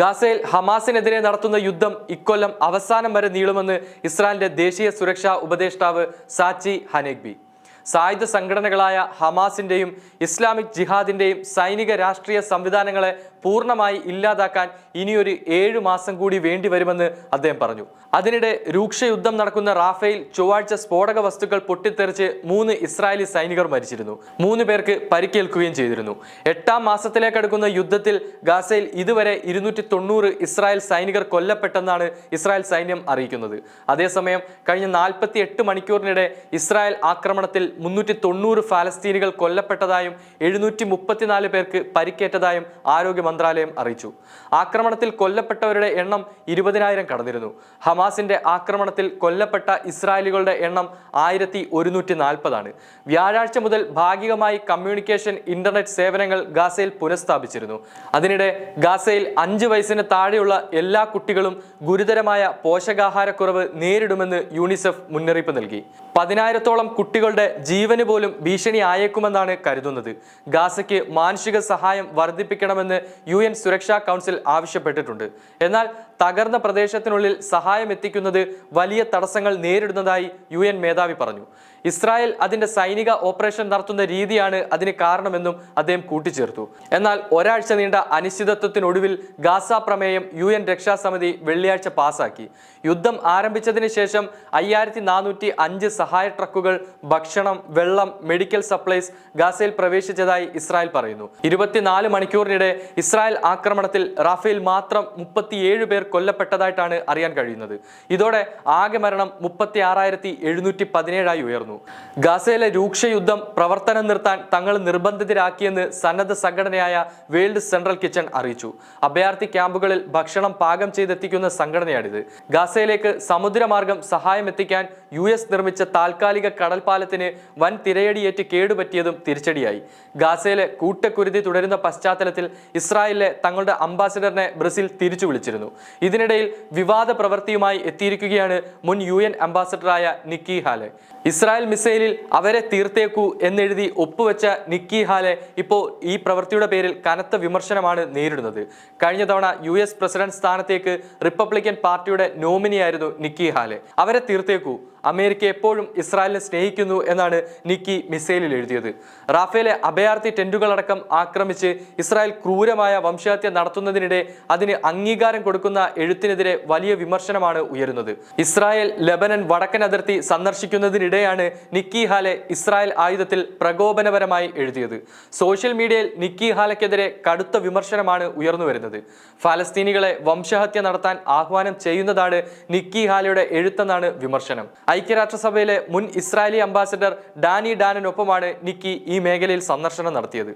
ഗാസയിൽ ഹമാസിനെതിരെ നടത്തുന്ന യുദ്ധം ഇക്കൊല്ലം അവസാനം വരെ നീളുമെന്ന് ഇസ്രായേലിന്റെ ദേശീയ സുരക്ഷാ ഉപദേഷ്ടാവ് സാച്ചി ഹനേഗ്ബി. സായുധ സംഘടനകളായ ഹമാസിന്റെയും ഇസ്ലാമിക് ജിഹാദിന്റെയും സൈനിക രാഷ്ട്രീയ സംവിധാനങ്ങളെ പൂർണമായി ഇല്ലാതാക്കാൻ ഇനിയൊരു ഏഴു മാസം കൂടി വേണ്ടി വരുമെന്ന് അദ്ദേഹം പറഞ്ഞു. അതിനിടെ രൂക്ഷ യുദ്ധം നടക്കുന്ന റാഫേൽ ചൊവ്വാഴ്ച സ്ഫോടക വസ്തുക്കൾ പൊട്ടിത്തെറിച്ച് മൂന്ന് ഇസ്രായേലി സൈനികർ മരിച്ചിരുന്നു. മൂന്ന് പേർക്ക് പരിക്കേൽക്കുകയും ചെയ്തിരുന്നു. എട്ടാം മാസത്തിലേക്കടുക്കുന്ന യുദ്ധത്തിൽ ഗാസയിൽ ഇതുവരെ ഇരുന്നൂറ്റി തൊണ്ണൂറ് ഇസ്രായേൽ സൈനികർ കൊല്ലപ്പെട്ടെന്നാണ് ഇസ്രായേൽ സൈന്യം അറിയിക്കുന്നത്. അതേസമയം കഴിഞ്ഞ നാൽപ്പത്തി എട്ട് മണിക്കൂറിനിടെ ഇസ്രായേൽ ആക്രമണത്തിൽ മുന്നൂറ്റി തൊണ്ണൂറ് ഫലസ്തീനികൾ കൊല്ലപ്പെട്ടതായും എഴുന്നൂറ്റി മുപ്പത്തിനാല് പേർക്ക് പരിക്കേറ്റതായും ആരോഗ്യ മന്ത്രാലയം അറിയിച്ചു. ആക്രമണത്തിൽ കൊല്ലപ്പെട്ടവരുടെ എണ്ണം ഇരുപതിനായിരം കടന്നിരുന്നു. ഹമാസിന്റെ ആക്രമണത്തിൽ കൊല്ലപ്പെട്ട ഇസ്രായേലികളുടെ എണ്ണം ആയിരത്തി ഒരുന്നൂറ്റി നാൽപ്പതാണ് വ്യാഴാഴ്ച മുതൽ ഭാഗികമായി കമ്മ്യൂണിക്കേഷൻ ഇന്റർനെറ്റ് സേവനങ്ങൾ ഗാസയിൽ പുനഃസ്ഥാപിച്ചിരുന്നു. അതിനിടെ ഗാസയിൽ അഞ്ച് വയസ്സിന് താഴെയുള്ള എല്ലാ കുട്ടികളും ഗുരുതരമായ പോഷകാഹാരക്കുറവ് നേരിടുമെന്ന് യൂണിസെഫ് മുന്നറിയിപ്പ് നൽകി. പതിനായിരത്തോളം കുട്ടികളുടെ ജീവന് പോലും ഭീഷണി ആയേക്കുമെന്നാണ് കരുതുന്നത്. ഗാസയ്ക്ക് മാനുഷിക സഹായം വർദ്ധിപ്പിക്കണമെന്ന് യു എൻ സുരക്ഷാ കൗൺസിൽ ആവശ്യപ്പെട്ടിട്ടുണ്ട്. എന്നാൽ തകർന്ന പ്രദേശത്തിനുള്ളിൽ സഹായം എത്തിക്കുന്നത് വലിയ തടസ്സങ്ങൾ നേരിടുന്നതായി യു മേധാവി പറഞ്ഞു. ഇസ്രായേൽ അതിന്റെ സൈനിക ഓപ്പറേഷൻ നടത്തുന്ന രീതിയാണ് അതിന് കാരണമെന്നും അദ്ദേഹം കൂട്ടിച്ചേർത്തു. എന്നാൽ ഒരാഴ്ച നീണ്ട അനിശ്ചിതത്വത്തിനൊടുവിൽ ഗാസ പ്രമേയം യു എൻ രക്ഷാസമിതി വെള്ളിയാഴ്ച പാസാക്കി. യുദ്ധം ആരംഭിച്ചതിന് ശേഷം അയ്യായിരത്തി നാനൂറ്റി അഞ്ച് സഹായ ട്രക്കുകൾ ഭക്ഷണം വെള്ളം മെഡിക്കൽ സപ്ലൈസ് ഗാസയിൽ പ്രവേശിച്ചതായി ഇസ്രായേൽ പറയുന്നു. ഇരുപത്തിനാല് മണിക്കൂറിനിടെ ഇസ്രായേൽ ആക്രമണത്തിൽ റാഫേൽ മാത്രം മുപ്പത്തിയേഴ് പേർ കൊല്ലപ്പെട്ടതായിട്ടാണ് അറിയാൻ കഴിയുന്നത്. ഇതോടെ ആകെ മരണം മുപ്പത്തി ആറായിരത്തി എഴുന്നൂറ്റി പതിനേഴായി ഉയർന്നു. ഗാസയിലെ രൂക്ഷ യുദ്ധം പ്രവർത്തനം നിർത്താൻ തങ്ങൾ നിർബന്ധിതരാക്കിയെന്ന് സന്നദ്ധ സംഘടനയായ വേൾഡ് സെൻട്രൽ കിച്ചൺ അറിയിച്ചു. അഭയാർത്ഥി ക്യാമ്പുകളിൽ ഭക്ഷണം പാകം ചെയ്തെത്തിക്കുന്ന സംഘടനയാണിത്. ഗാസയിലേക്ക് സമുദ്രമാർഗം സഹായം എത്തിക്കാൻ യു എസ് നിർമ്മിച്ച താൽക്കാലിക കടൽപ്പാലത്തിന് വൻ തിരയടിയേറ്റ് കേടുപറ്റിയതും തിരിച്ചടിയായി. ഗാസയിലെ കൂട്ടക്കുരുതി തുടരുന്ന പശ്ചാത്തലത്തിൽ ഇസ്രായേലിലെ തങ്ങളുടെ അംബാസിഡറിനെ ബ്രസീൽ തിരിച്ചു വിളിച്ചിരുന്നു. ഇതിനിടയിൽ വിവാദ പ്രവൃത്തിയുമായി എത്തിയിരിക്കുകയാണ് മുൻ യു എൻ അംബാസിഡറായ നിക്കി ഹാലെ. ഇസ്രായേൽ മിസൈലിൽ അവരെ തീർത്തേക്കൂ എന്നെഴുതി ഒപ്പുവെച്ച നിക്കി ഹാലെ ഇപ്പോൾ ഈ പ്രവൃത്തിയുടെ പേരിൽ കനത്ത വിമർശനമാണ് നേരിടുന്നത്. കഴിഞ്ഞ തവണ യു എസ് പ്രസിഡന്റ് സ്ഥാനത്തേക്ക് റിപ്പബ്ലിക്കൻ പാർട്ടിയുടെ നോമിനിയായിരുന്നു നിക്കി ഹാലെ. അവരെ തീർത്തേക്കൂ അമേരിക്ക എപ്പോഴും ഇസ്രായേലിനെ സ്നേഹിക്കുന്നു എന്നാണ് നിക്കി മിസൈലിൽ എഴുതിയത്. റാഫേലെ അഭയാർത്ഥി ടെന്റുകളടക്കം ആക്രമിച്ച് ഇസ്രായേൽ ക്രൂരമായ വംശഹത്യ നടത്തുന്നതിനിടെ അതിന് അംഗീകാരം കൊടുക്കുന്ന എഴുത്തിനെതിരെ വലിയ വിമർശനമാണ് ഉയരുന്നത്. ഇസ്രായേൽ ലബനൻ വടക്കൻ അതിർത്തി സന്ദർശിക്കുന്നതിനിടെയാണ് നിക്കി ഹാലെ ഇസ്രായേൽ ആയുധത്തിൽ പ്രകോപനപരമായി എഴുതിയത്. സോഷ്യൽ മീഡിയയിൽ നിക്കി ഹാലയ്ക്കെതിരെ കടുത്ത വിമർശനമാണ് ഉയർന്നു വരുന്നത്. ഫലസ്തീനികളെ വംശഹത്യ നടത്താൻ ആഹ്വാനം ചെയ്യുന്നതാണ് നിക്കി ഹാലയുടെ എഴുത്തെന്നാണ് വിമർശനം. ഐക്യരാഷ്ട്രസഭയിലെ മുൻ ഇസ്രായേലി അംബാസിഡർ ഡാനി ഡാനിനൊപ്പമാണ് നിക്കി ഈ മേഖലയിൽ സന്ദർശനം നടത്തിയത്.